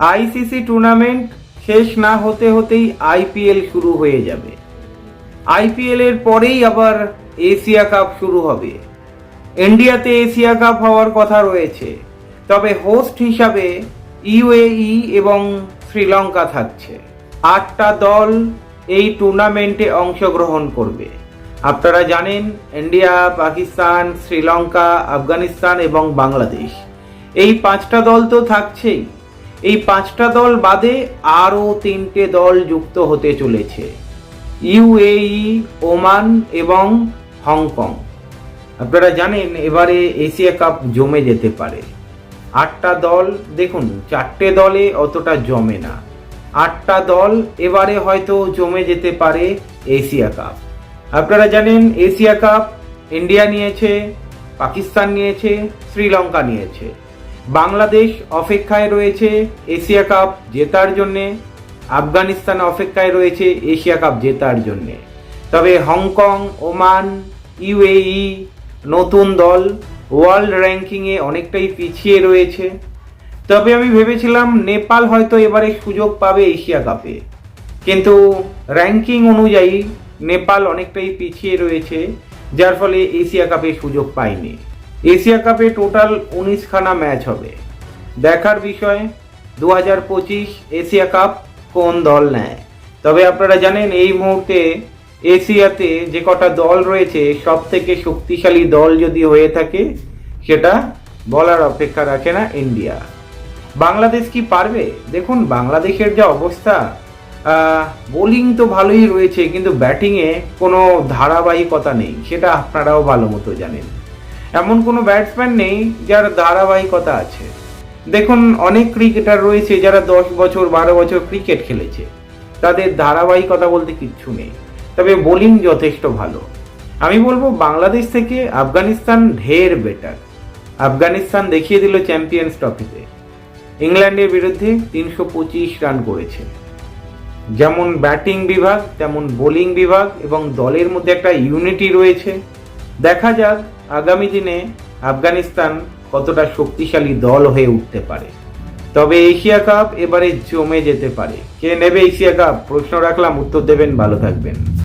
ICC tournament শেষ না হতে হতেই আইপিএল শুরু হয়ে যাবে। আইপিএল এর পরেই আবার এশিয়া কাপ শুরু হবে। ইন্ডিয়াতে এশিয়া কাপ হওয়ার কথা রয়েছে। তবে হোস্ট হিসাবে ইউএই এবং শ্রীলঙ্কা থাকছে। আটটা দল এই টুর্নামেন্টে অংশগ্রহণ করবে। আপনারা জানেন, ইন্ডিয়া, পাকিস্তান, শ্রীলঙ্কা, আফগানিস্তান এবং বাংলাদেশ। এই পাঁচটা দল তো থাকছেই। এই পাঁচটা দল বাদে আরও তিনটে দল যুক্ত হতে চলেছে। ইউএই, ওমান এবং হংকং। আপনারা জানেন, এবারে এশিয়া কাপ জমে যেতে পারে। আটটা দল, দেখুন, চারটে দলে অতটা জমে না। আটটা দল এবারে হয়তো জমে যেতে পারে এশিয়া কাপ। আপনারা জানেন, এশিয়া কাপ ইন্ডিয়া নিয়েছে, পাকিস্তান নিয়েছে, শ্রীলঙ্কা নিয়েছে। বাংলাদেশ অপেক্ষায় রয়েছে এশিয়া কাপ জেতার জন্যে। আফগানিস্তান অপেক্ষায় রয়েছে এশিয়া কাপ জেতার জন্যে। তবে হংকং, ওমান, ইউএই নতুন দল ওয়ার্ল্ড র্যাঙ্কিংয়ে অনেকটাই পিছিয়ে রয়েছে। তবে আমি ভেবেছিলাম নেপাল হয়তো এবারে সুযোগ পাবে এশিয়া কাপে। কিন্তু র্যাঙ্কিং অনুযায়ী নেপাল অনেকটাই পিছিয়ে রয়েছে, যার ফলে এশিয়া কাপে সুযোগ পায়নি। এশিয়া কাপে টোটাল উনিশখানা ম্যাচ হবে। দেখার বিষয় দু হাজার পঁচিশ এশিয়া কাপ কোন দল নেয়? তবে আপনারা জানেন, এই মুহূর্তে এশিয়াতে যে কটা দল রয়েছে সব থেকে শক্তিশালী দল যদি হয়ে থাকে, সেটা বলার অপেক্ষা রাখে না ইন্ডিয়া। বাংলাদেশ কি পারবে? দেখুন, বাংলাদেশের যা অবস্থা বোলিং তো ভালোই রয়েছে, কিন্তু ব্যাটিংয়ে কোনো ধারাবাহিকতা নেই, সেটা আপনারাও ভালো মতো জানেন। এমন কোনো ব্যাটসম্যান নেই যার ধারাবাহিকতা আছে। দেখুন, অনেক ক্রিকেটার রয়েছে যারা দশ বছর, বারো বছর ক্রিকেট খেলেছে। তাদের ধারাবাহিকতা বলতে কিচ্ছু নেই। তবে বোলিং যথেষ্ট ভালো। আমি বলব, বাংলাদেশ থেকে আফগানিস্তান ঢের বেটার আফগানিস্তান দেখিয়ে দিল চ্যাম্পিয়ন্স ট্রফিতে ইংল্যান্ডের বিরুদ্ধে তিনশো পঁচিশ রান করেছে। যেমন ব্যাটিং বিভাগ, তেমন বোলিং বিভাগ এবং দলের মধ্যে একটা ইউনিটি রয়েছে। দেখা যাক আগামী দিনে আফগানিস্তান কতটা শক্তিশালী দল হয়ে উঠতে পারে? তবে এশিয়া কাপ এবারে জমে যেতে পারে। কে নেবে এশিয়া কাপ? প্রশ্ন রাখলাম, উত্তর দেবেন, ভালো থাকবেন।